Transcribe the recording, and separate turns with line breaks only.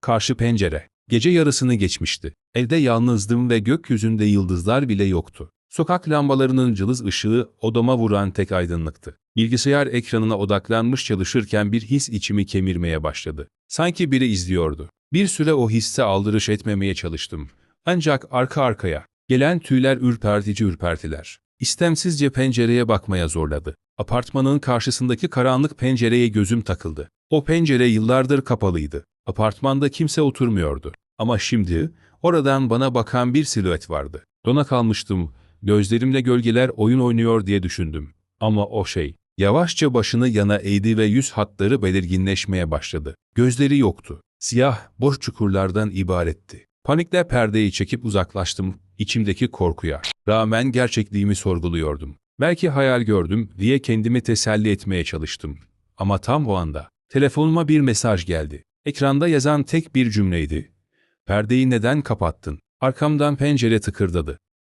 Karşı pencere. Gece yarısını geçmişti. Evde yalnızdım ve gökyüzünde yıldızlar bile yoktu. Sokak lambalarının cılız ışığı odama vuran tek aydınlıktı. Bilgisayar ekranına odaklanmış çalışırken bir his içimi kemirmeye başladı. Sanki biri izliyordu. Bir süre o hisse aldırış etmemeye çalıştım. Ancak arka arkaya gelen tüyler ürpertici ürpertiler. İstemsizce pencereye bakmaya zorladı. Apartmanın karşısındaki karanlık pencereye gözüm takıldı. O pencere yıllardır kapalıydı. Apartmanda kimse oturmuyordu. Ama şimdi oradan bana bakan bir silüet vardı. Dona kalmıştım. Gözlerimle gölgeler oyun oynuyor diye düşündüm. Ama o şey yavaşça başını yana eğdi ve yüz hatları belirginleşmeye başladı. Gözleri yoktu. Siyah, boş çukurlardan ibaretti. Panikle perdeyi çekip uzaklaştım içimdeki korkuya. Rağmen gerçekliğimi sorguluyordum. Belki hayal gördüm diye kendimi teselli etmeye çalıştım. Ama tam o anda telefonuma bir mesaj geldi. Ekranda yazan tek bir cümleydi. Perdeyi neden kapattın? Arkamdan pencere tıkırdadı.